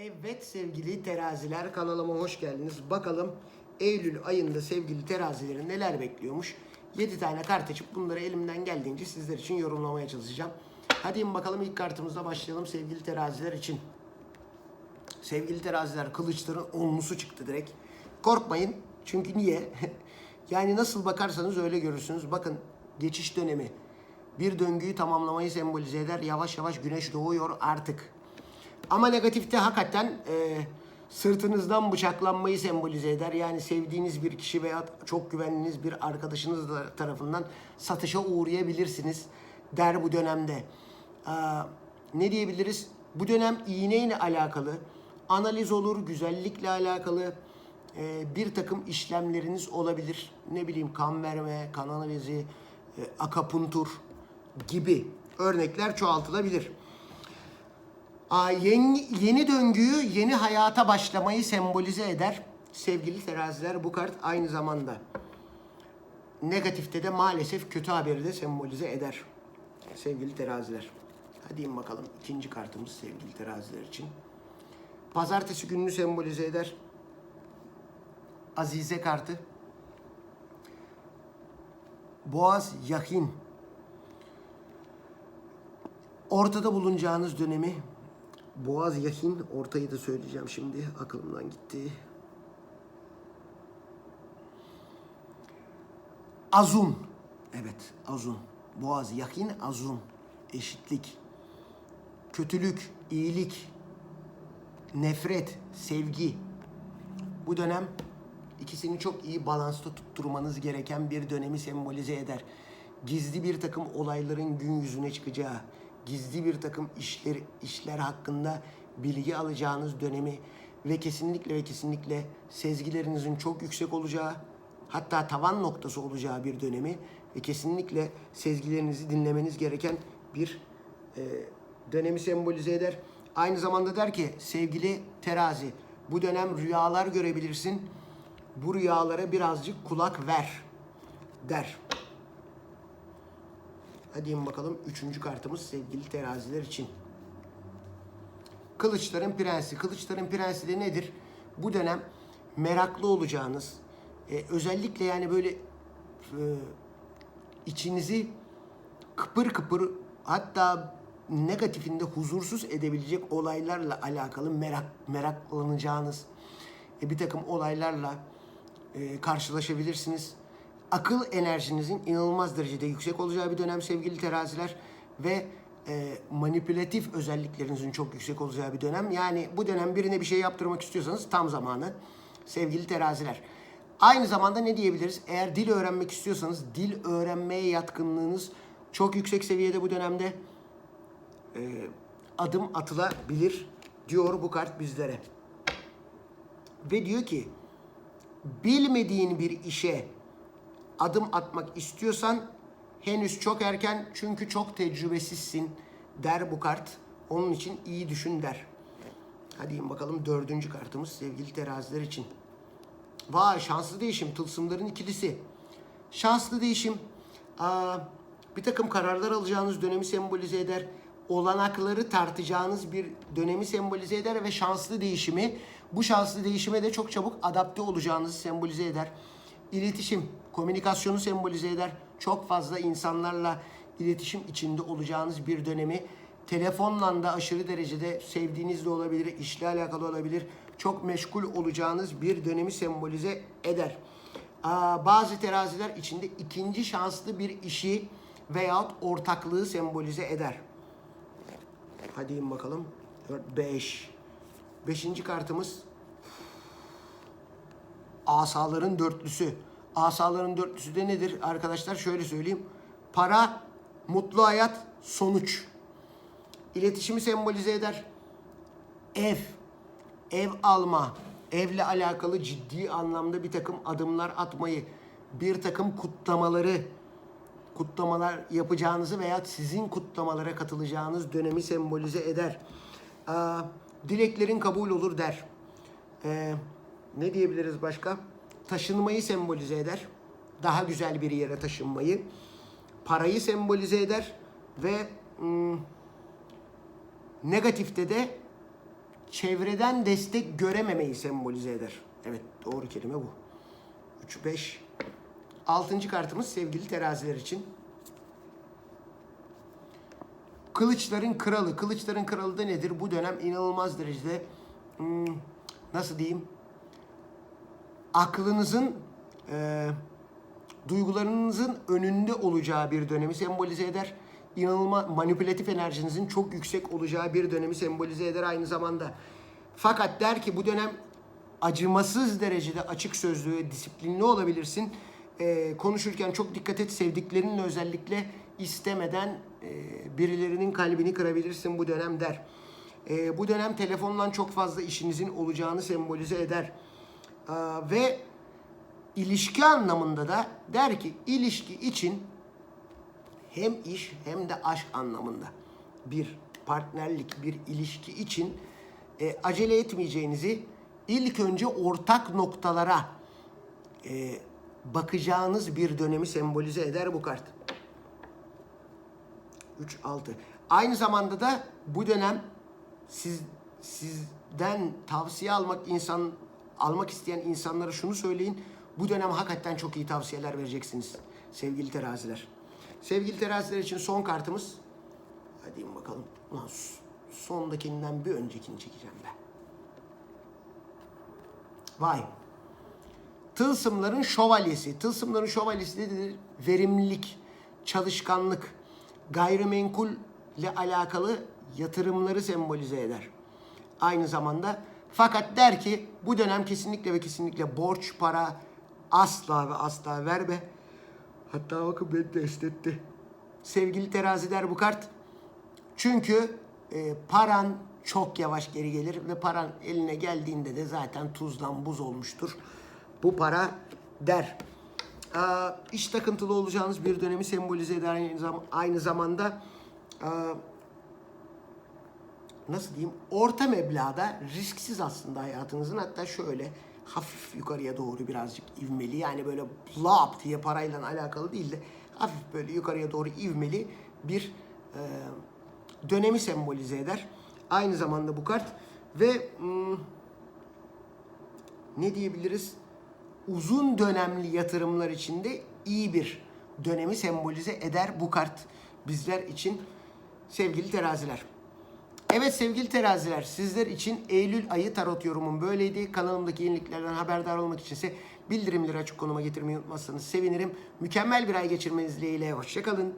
Evet sevgili teraziler kanalıma hoş geldiniz. Bakalım Eylül ayında sevgili terazileri neler bekliyormuş. 7 tane kart açıp bunları elimden geldiğince sizler için yorumlamaya çalışacağım. Hadi bakalım ilk kartımızla başlayalım sevgili teraziler için. Sevgili teraziler kılıçların onlusu çıktı direkt. Korkmayın çünkü niye? yani nasıl bakarsanız öyle görürsünüz. Bakın geçiş dönemi bir döngüyü tamamlamayı sembolize eder. Yavaş yavaş güneş doğuyor artık. Ama negatifte hakikaten e, sırtınızdan bıçaklanmayı sembolize eder. Yani sevdiğiniz bir kişi veya çok güvendiğiniz bir arkadaşınız da- tarafından satışa uğrayabilirsiniz der bu dönemde. Aa, ne diyebiliriz? Bu dönem iğneyle alakalı, analiz olur, güzellikle alakalı e, bir takım işlemleriniz olabilir. Ne bileyim kan verme, kan analizi, e, akapuntur gibi örnekler çoğaltılabilir. Aa, yeni, yeni döngüyü, yeni hayata başlamayı sembolize eder. Sevgili teraziler bu kart aynı zamanda negatifte de maalesef kötü haberi de sembolize eder. Sevgili teraziler. Hadi in bakalım ikinci kartımız sevgili teraziler için. Pazartesi gününü sembolize eder. Azize kartı. Boğaz yahin. Ortada bulunacağınız dönemi Boğaz yahin ortayı da söyleyeceğim şimdi aklımdan gitti. Azun. Evet, azun. Boğaz yahin azun. Eşitlik. Kötülük, iyilik, nefret, sevgi. Bu dönem ikisini çok iyi balansta tutturmanız gereken bir dönemi sembolize eder. Gizli bir takım olayların gün yüzüne çıkacağı, gizli bir takım işler, işler hakkında bilgi alacağınız dönemi ve kesinlikle ve kesinlikle sezgilerinizin çok yüksek olacağı, hatta tavan noktası olacağı bir dönemi ve kesinlikle sezgilerinizi dinlemeniz gereken bir e, dönemi sembolize eder. Aynı zamanda der ki sevgili terazi bu dönem rüyalar görebilirsin. Bu rüyalara birazcık kulak ver der. Hadi bakalım üçüncü kartımız sevgili teraziler için. Kılıçların Prensi. Kılıçların Prensi de nedir? Bu dönem meraklı olacağınız, e, özellikle yani böyle e, içinizi kıpır kıpır hatta negatifinde huzursuz edebilecek olaylarla alakalı merak meraklanacağınız e, bir takım olaylarla e, karşılaşabilirsiniz. Akıl enerjinizin inanılmaz derecede yüksek olacağı bir dönem sevgili teraziler ve e, manipülatif özelliklerinizin çok yüksek olacağı bir dönem. Yani bu dönem birine bir şey yaptırmak istiyorsanız tam zamanı sevgili teraziler. Aynı zamanda ne diyebiliriz? Eğer dil öğrenmek istiyorsanız dil öğrenmeye yatkınlığınız çok yüksek seviyede bu dönemde e, adım atılabilir diyor bu kart bizlere. Ve diyor ki bilmediğin bir işe adım atmak istiyorsan henüz çok erken çünkü çok tecrübesizsin der bu kart. Onun için iyi düşün der. Hadi bakalım dördüncü kartımız sevgili teraziler için. Vay şanslı değişim tılsımların ikilisi. Şanslı değişim aa, bir takım kararlar alacağınız dönemi sembolize eder. Olanakları tartacağınız bir dönemi sembolize eder ve şanslı değişimi bu şanslı değişime de çok çabuk adapte olacağınızı sembolize eder. İletişim, komünikasyonu sembolize eder. Çok fazla insanlarla iletişim içinde olacağınız bir dönemi telefonla da aşırı derecede sevdiğiniz de olabilir, işle alakalı olabilir. Çok meşgul olacağınız bir dönemi sembolize eder. Aa, bazı teraziler içinde ikinci şanslı bir işi veyahut ortaklığı sembolize eder. Hadi in bakalım. 4, 5. Beşinci kartımız asaların dörtlüsü. Asaların dörtlüsü de nedir arkadaşlar? Şöyle söyleyeyim. Para, mutlu hayat, sonuç. İletişimi sembolize eder. Ev, ev alma, evle alakalı ciddi anlamda bir takım adımlar atmayı, bir takım kutlamaları, kutlamalar yapacağınızı veya sizin kutlamalara katılacağınız dönemi sembolize eder. Aa, dileklerin kabul olur der. Ee, ne diyebiliriz başka? Taşınmayı sembolize eder. Daha güzel bir yere taşınmayı. Parayı sembolize eder ve hmm, negatifte de çevreden destek görememeyi sembolize eder. Evet doğru kelime bu. 3, 5. Altıncı kartımız sevgili teraziler için. Kılıçların kralı. Kılıçların kralı da nedir? Bu dönem inanılmaz derecede hmm, nasıl diyeyim? Aklınızın e, duygularınızın önünde olacağı bir dönemi sembolize eder. İnanılmaz manipülatif enerjinizin çok yüksek olacağı bir dönemi sembolize eder aynı zamanda. Fakat der ki bu dönem acımasız derecede açık sözlü ve disiplinli olabilirsin. Ee, konuşurken çok dikkat et sevdiklerinle özellikle istemeden e, birilerinin kalbini kırabilirsin bu dönem der. Ee, bu dönem telefondan çok fazla işinizin olacağını sembolize eder. Ee, ve ilişki anlamında da der ki ilişki için hem iş hem de aşk anlamında bir partnerlik, bir ilişki için e, acele etmeyeceğinizi ilk önce ortak noktalara e, bakacağınız bir dönemi sembolize eder bu kart. 3 6. Aynı zamanda da bu dönem siz sizden tavsiye almak insan almak isteyen insanlara şunu söyleyin. Bu dönem hakikaten çok iyi tavsiyeler vereceksiniz sevgili teraziler. Sevgili teraziler için son kartımız. Hadi bakalım. Ulan sondakinden bir öncekini çekeceğim ben. Vay. Tılsımların şövalyesi. Tılsımların şövalyesi nedir? Verimlilik, çalışkanlık, gayrimenkul ile alakalı yatırımları sembolize eder. Aynı zamanda fakat der ki bu dönem kesinlikle ve kesinlikle borç para asla ve asla verme. Hatta bakın beni de esnetti. Sevgili terazi der bu kart. Çünkü e, paran çok yavaş geri gelir ve paran eline geldiğinde de zaten tuzdan buz olmuştur. Bu para der. Aa, iş takıntılı olacağınız bir dönemi sembolize eder aynı, aynı zamanda aa, nasıl diyeyim orta meblağda risksiz aslında hayatınızın hatta şöyle hafif yukarıya doğru birazcık ivmeli yani böyle lap diye parayla alakalı değil de hafif böyle yukarıya doğru ivmeli bir e, dönemi sembolize eder. Aynı zamanda bu kart ve hmm, ne diyebiliriz? Uzun dönemli yatırımlar içinde iyi bir dönemi sembolize eder bu kart bizler için sevgili teraziler. Evet sevgili teraziler sizler için Eylül ayı tarot yorumum böyleydi. Kanalımdaki yeniliklerden haberdar olmak içinse bildirimleri açık konuma getirmeyi unutmazsanız sevinirim. Mükemmel bir ay geçirmeniz dileğiyle. Hoşçakalın.